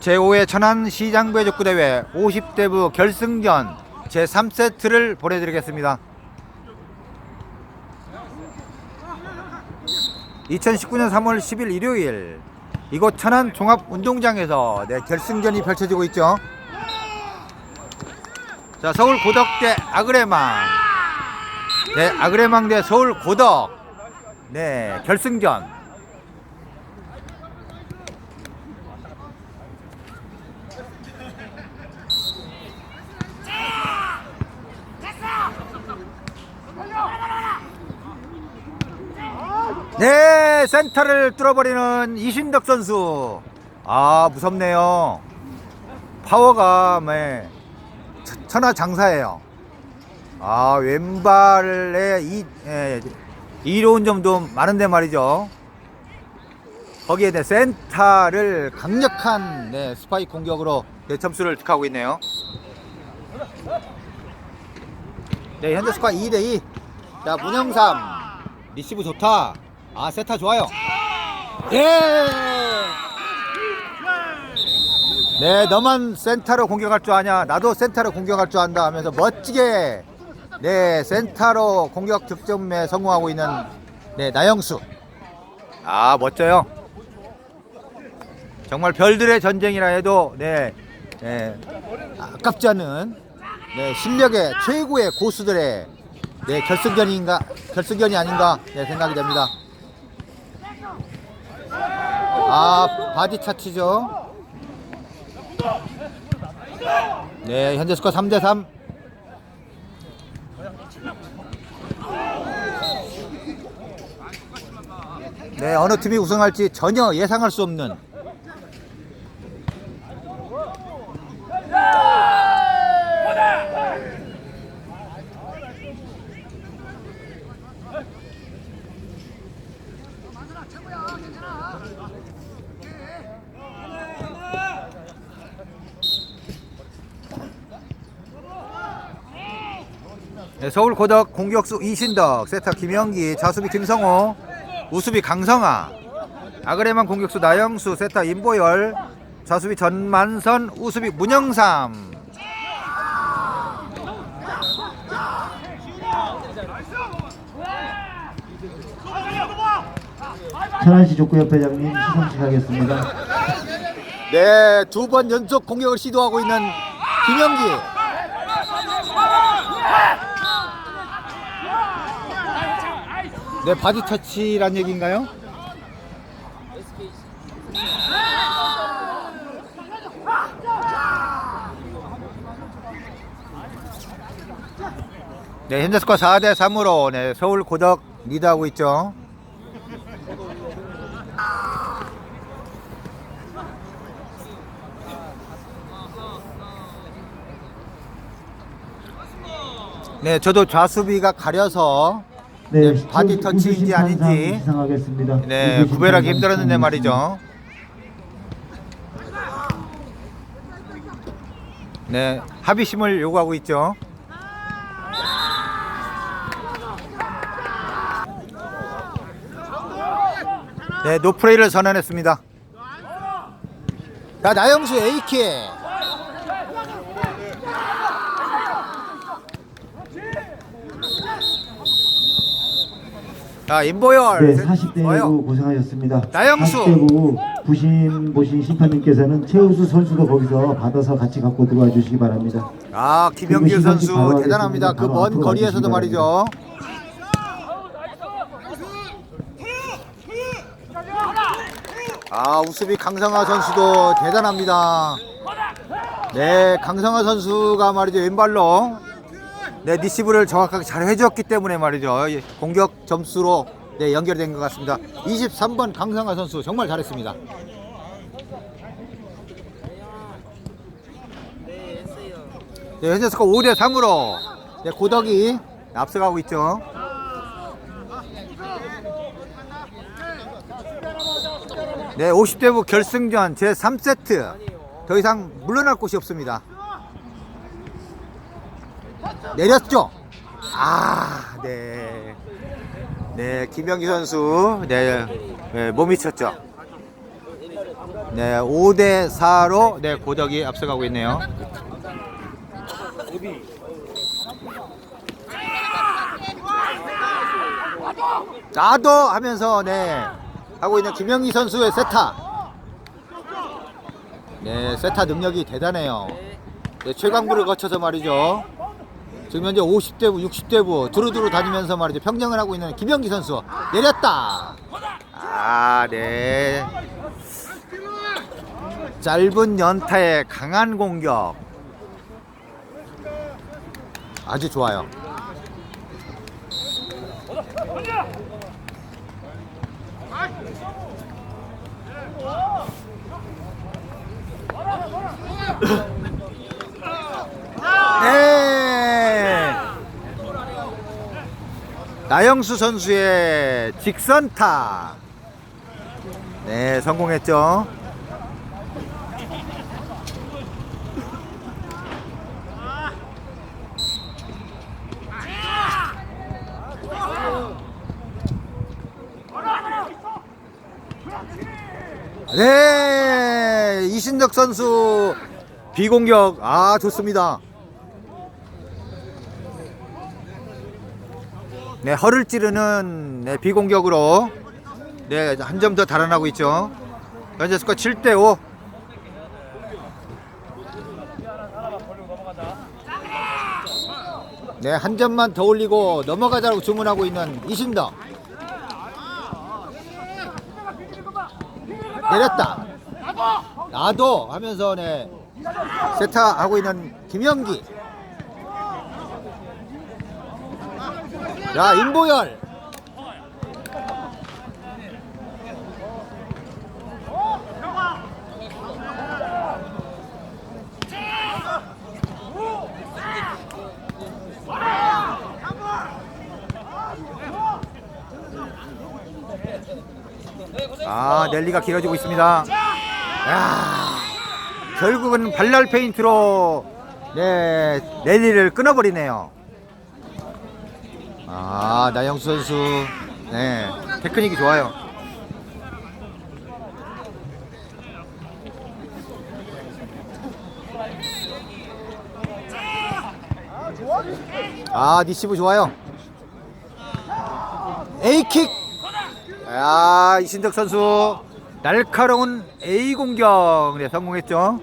제5회 천안 시장부의 족구대회 50대부 결승전 제3세트를 보내드리겠습니다. 2019년 3월 10일 일요일. 이곳 천안 종합운동장에서 네, 결승전이 펼쳐지고 있죠. 자 서울 고덕 대 아그레망. 네 아그레망 대 서울 고덕. 네 결승전 네, 센터를 뚫어버리는 이신덕 선수. 아, 무섭네요. 파워가, 네, 천- 천하장사예요. 아, 왼발에 이, 예, 이로운 점도 많은데 말이죠. 거기에 대 센터를 강력한 네, 스파이 공격으로 네, 점수를 득하고 있네요. 네, 현재 스코어 2대2. 자, 문영삼. 리시브 좋다. 아, 세타 좋아요. 예! 네, 너만 센터로 공격할 줄 아냐? 나도 센터로 공격할 줄 안다 하면서 멋지게 네, 센터로 공격 득점에 성공하고 있는 네, 나영수. 아, 멋져요. 정말 별들의 전쟁이라 해도 네, 네 아깝지 않은 네, 실력의 최고의 고수들의 네, 결승전인가 결승전이 아닌가 네, 생각이 됩니다. 아 바디 차치죠. 네 현재 스코어 3대 3. 네 어느 팀이 우승할지 전혀 예상할 수 없는 네, 서울 고덕 공격수 이신덕, 세터 김영기, 자수비 김성호, 우수비 강성아, 아그레만 공격수 나영수, 세터 임보열, 자수비 전만선, 우수비 문영삼. 천안시 족구협회장님 시상식 하겠습니다. 네, 두 번 연속 공격을 시도하고 있는 김영기. 네, 바디 터치란 얘기인가요? 네, 현재 스코어 4대 3으로 네, 서울 고덕 리드하고 있죠. 네, 저도 좌수비가 가려서 네, 바디 터치인지 아닌지 시상하겠습니다. 네, 구별하기 힘들었는데. 말이죠. 네, 합의심을 요구하고 있죠. 네, 노프레이를 선언했습니다. 자, 나영수 A키. 자, 임보열. 네, 40대 좋아요. 9 고생하셨습니다. 나영수. 40대 9 부심 보신 심판님께서는 최우수 선수도 거기서 받아서 같이 갖고 들어와 주시기 바랍니다. 아 김영길 선수 대단합니다. 그 먼 거리에서도 말이죠. 아 우수비 강성화 선수도 대단합니다. 네 강성화 선수가 말이죠 왼발로 네 리시브를 정확하게 잘 해줬기 때문에 말이죠 예, 공격 점수로 네 연결된 것 같습니다. 23번 강성화 선수 정말 잘했습니다. 네, 현재 스코어 5대 3으로 네, 고덕이 앞서가고 있죠. 네, 50대 부 결승전 제 3세트. 더 이상 물러날 곳이 없습니다. 내렸죠? 아, 네. 네, 김영기 선수, 네, 네 몸이 쳤죠. 네, 5대 4로 네, 고덕이 앞서가고 있네요. 나도 하면서 네 하고 있는 김영기 선수의 세타. 네, 세타 능력이 대단해요. 네, 최강부를 거쳐서 말이죠. 지금 현재 50대부, 60대부 두루두루 다니면서 말이죠. 평정을 하고 있는 김영기 선수 내렸다. 아, 네. 짧은 연타에 강한 공격. 아주 좋아요. 네. 나영수 선수의 직선타. 네, 성공했죠. 네, 이신덕 선수 비공격 아 좋습니다. 네, 허를 찌르는 네, 비공격으로 네, 한 점 더 달아나고 있죠. 현재 스코어 7대 5. 네, 한 점만 더 올리고 넘어가자고 주문하고 있는 이신덕. 내렸다. 나도 하면서 네 세타 하고 있는 김영기. 야 임보열. 아 넬리가 길어지고 있습니다. 야, 결국은 발랄 페인트로 네 넬리를 끊어버리네요. 아 나영수 선수 네 테크닉이 좋아요. 아 니시브 좋아요. A킥 야 이신덕 선수 날카로운 A 공격 네, 성공했죠.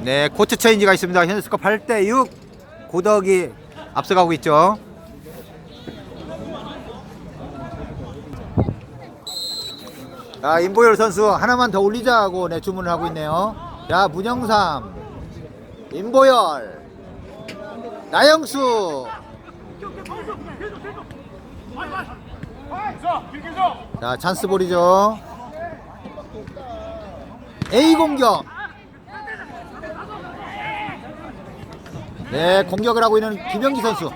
네 코트 체인지가 있습니다. 현재 스코어 8대 6 고덕이 앞서가고 있죠. 아 임보열 선수 하나만 더 올리자고 네, 주문을 하고 있네요. 야 문영삼, 임보열, 나영수. 자 찬스 볼이죠. A 공격. 네 공격을 하고 있는 김영기 선수.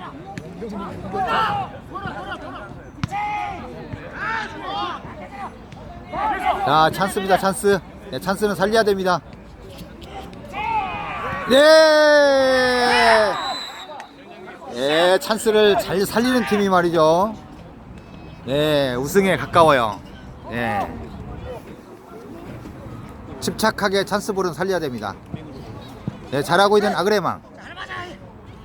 자 찬스입니다 찬스. 네, 찬스는 살려야 됩니다. 네. 네 찬스를 잘 살리는 팀이 말이죠. 네, 우승에 가까워요. 네. 침착하게 찬스볼은 살려야 됩니다. 네, 잘하고 있는 아그레망.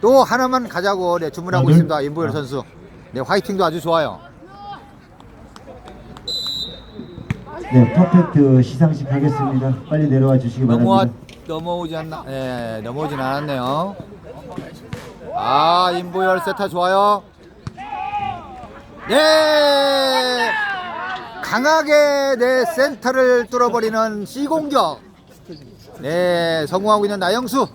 또 하나만 가자고 네, 주문하고 아, 있습니다. 네. 임보열 아. 선수. 네, 화이팅도 아주 좋아요. 네, 퍼펙트 시상식 하겠습니다. 빨리 내려와 주시기 넘어와 바랍니다. 넘어오지 않나? 예, 넘어오진 않았네요. 아, 임보열 세타 좋아요. 네, 강하게 내 센터를 뚫어버리는 C 공격. 네, 성공하고 있는 나영수.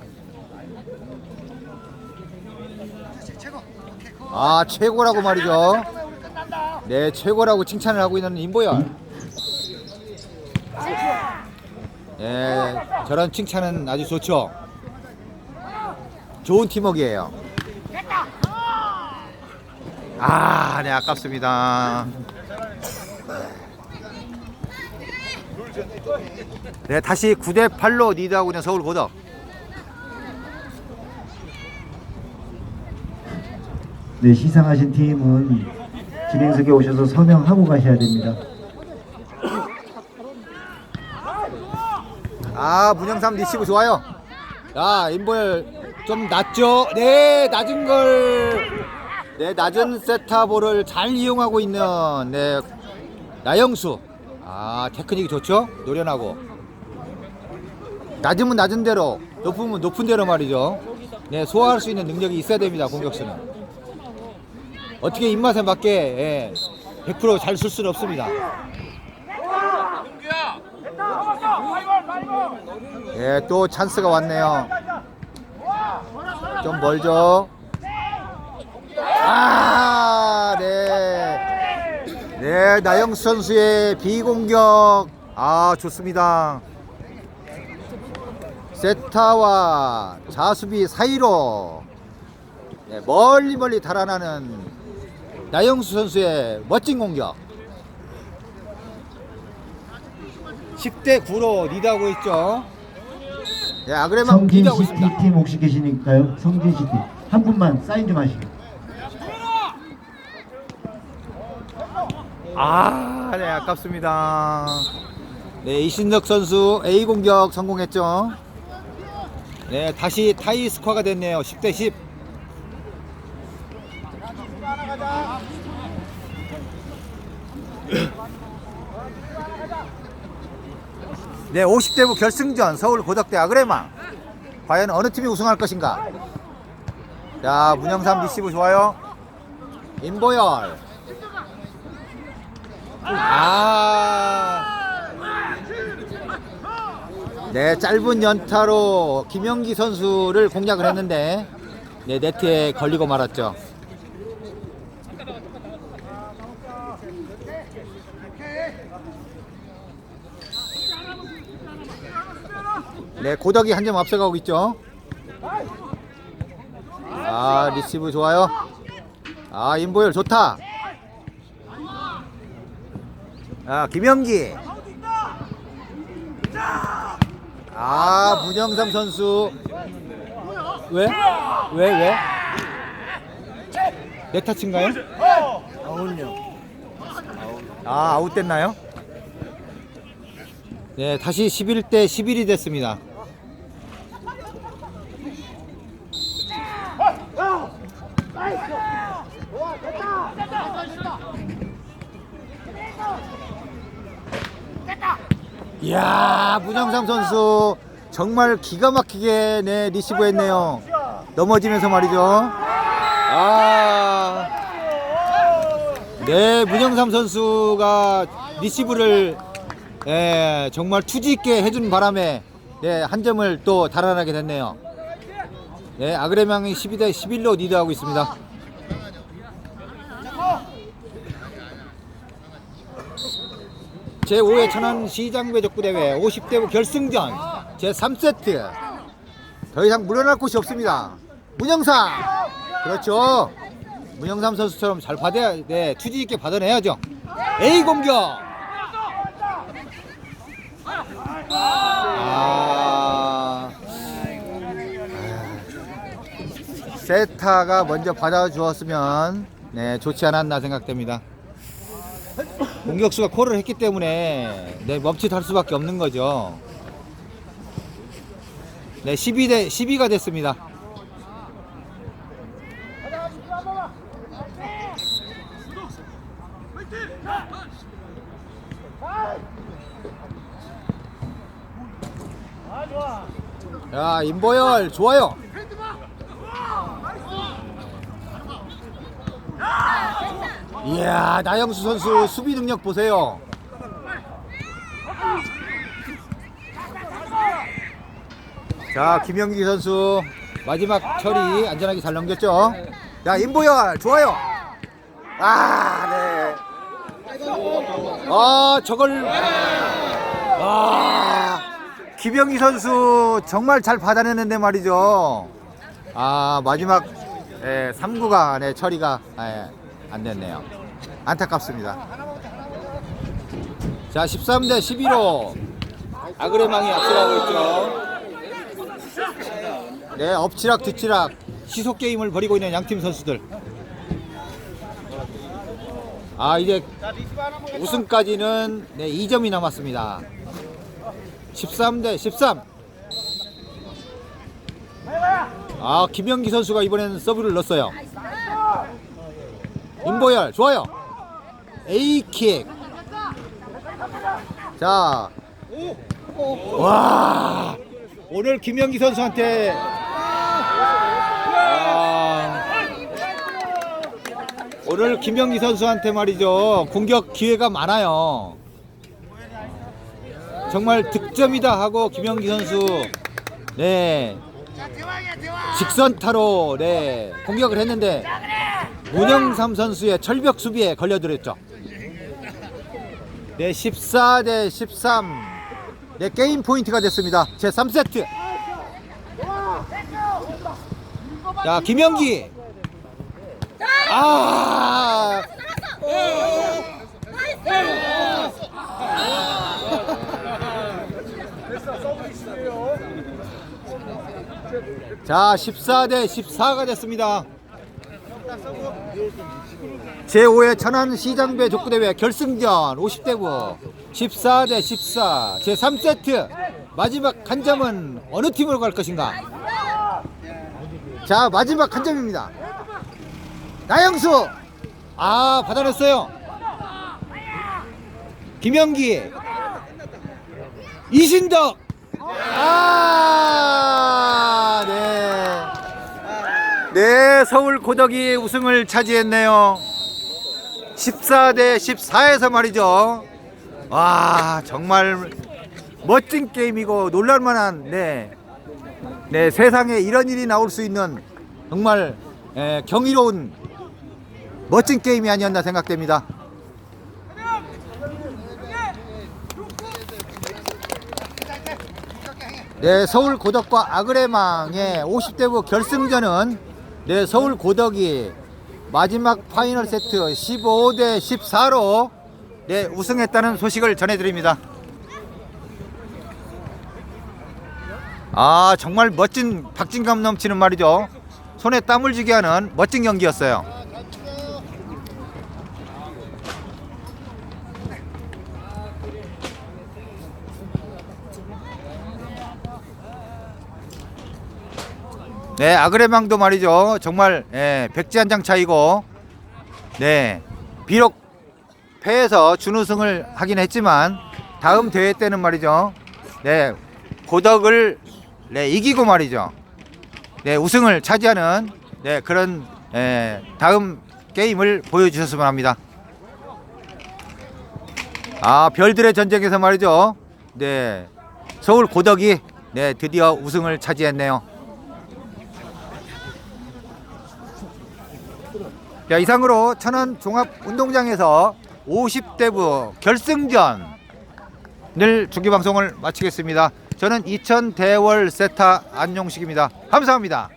아, 최고라고 말이죠. 네, 최고라고 칭찬을 하고 있는 임보열. 예, 저런 칭찬은 아주 좋죠. 좋은 팀워크예요. 아, 네, 아깝습니다. 네, 다시 9대 8로 리드하고 있는 서울 고덕. 네, 시상하신 팀은 진행석에 오셔서 서명하고 가셔야 됩니다. 아, 문영삼 리시브 좋아요. 자, 인볼 좀 낮죠? 네, 낮은 걸. 네, 낮은 세타볼을 잘 이용하고 있는 네, 나영수. 아, 테크닉이 좋죠? 노련하고. 낮으면 낮은 대로, 높으면 높은 대로 말이죠. 네, 소화할 수 있는 능력이 있어야 됩니다, 공격수는. 어떻게 입맛에 맞게 예, 100%잘 쓸 수는 없습니다. 예, 또 찬스가 왔네요. 좀 멀죠? 아, 네. 네, 나영수 선수의 비공격. 아, 좋습니다. 세타와 자수비 사이로 네, 멀리 멀리 달아나는 나영수 선수의 멋진 공격. 10대 9로 리드하고 있죠. 네, 아그레만 성진 리드하고 시티 있습니다. 팀 혹시 계시니까요? 성진 시티 한 분만 사인 좀 하시고. 아, 네, 아깝습니다. 네, 이신덕 선수 A 공격 성공했죠. 네, 다시 타이 스코어가 됐네요. 10대 10. 네, 50대부 결승전 서울 고덕대 아그레망. 과연 어느 팀이 우승할 것인가? 자, 문영삼 리시브 좋아요. 임보열. 아. 네, 짧은 연타로 김영기 선수를 공략을 했는데 네, 네트에 걸리고 말았죠. 네, 고덕이 한 점 앞서가고 있죠. 아, 리시브 좋아요. 아, 임보열 좋다. 아, 김영기. 아, 문영삼 선수. 왜? 왜, 왜? 내 타치인가요? 아, 아웃됐나요? 네, 다시 11대 11이 됐습니다. 이야 문영삼 선수 정말 기가 막히게 네 리시브 했네요. 넘어지면서 말이죠. 아, 네 문영삼 선수가 리시브를 예, 정말 투지 있게 해준 바람에 네, 한 점을 또 달아나게 됐네요. 네 아그레망이 12대 11로 리드하고 있습니다 제5회 천안 시장배족구대회 50대 결승전 제3세트. 더 이상 물러날 곳이 없습니다. 문영삼. 그렇죠. 문영삼 선수처럼 잘 받아야 네 투지 있게 받아내야죠. A 공격. 아, 세타가 먼저 받아주었으면 네 좋지 않았나 생각됩니다 공격수가 콜을 했기 때문에 네, 멈칫할 수밖에 없는 거죠. 네, 12대 12가 됐습니다. 야, 임보열 좋아요. 이야 나영수 선수 수비 능력 보세요. 자 김영기 선수 마지막 처리 안전하게 잘 넘겼죠. 야 임보열 좋아요. 아 네. 아 저걸 아 김영기 선수 정말 잘 받아내는데 말이죠. 아 마지막 예, 3구가 네, 처리가 예, 안 됐네요. 안타깝습니다. 자, 13대 11호. 아그레망이 앞서가고 있죠. 네, 엎치락 뒤치락 시속 게임을 벌이고 있는 양팀 선수들. 아, 이제 우승까지는 네, 2점이 남았습니다. 13대 13. 아, 김영기 선수가 이번에는 서브를 넣었어요. 임보열, 좋아요. A킥. 자. 와. 오늘 김영기 선수한테 아, 오늘 김영기 선수한테 말이죠. 공격 기회가 많아요. 정말 득점이다 하고 김영기 선수 네 직선타로 네 공격을 했는데 문영삼 선수의 철벽 수비에 걸려들었죠. 네 14 대 13. 네 게임 포인트가 됐습니다. 제 3세트. 자 김영기. 아. 자 14 대 14가 됐습니다. 제5회 천안 시장배 족구대회 결승전 50대부 14대 14 제3세트 마지막 한 점은 어느 팀으로 갈 것인가? 자 마지막 한 점입니다. 나영수 아 받아냈어요. 김영기 이신덕 아 네. 네, 서울 고덕이 우승을 차지했네요. 14대 14에서 말이죠. 와, 정말 멋진 게임이고 놀랄만한 네. 네, 세상에 이런 일이 나올 수 있는 정말 에, 경이로운 멋진 게임이 아니었나 생각됩니다. 네, 서울 고덕과 아그레망의 50대부 결승전은 네, 서울 고덕이 마지막 파이널 세트 15대 14로 네, 우승했다는 소식을 전해드립니다. 아, 정말 멋진 박진감 넘치는 말이죠. 손에 땀을 쥐게 하는 멋진 경기였어요. 네, 아그레망도 말이죠. 정말 예, 백지 한 장 차이고, 네, 비록 패해서 준우승을 하긴 했지만 다음 대회 때는 말이죠. 네, 고덕을 네, 이기고 말이죠. 네, 우승을 차지하는 네, 그런 예, 다음 게임을 보여주셨으면 합니다. 아, 별들의 전쟁에서 말이죠. 네, 서울 고덕이 네, 드디어 우승을 차지했네요. 자, 이상으로 천안 종합운동장에서 50대부 결승전을 중계 방송을 마치겠습니다. 저는 이천 대월 세타 안용식입니다. 감사합니다.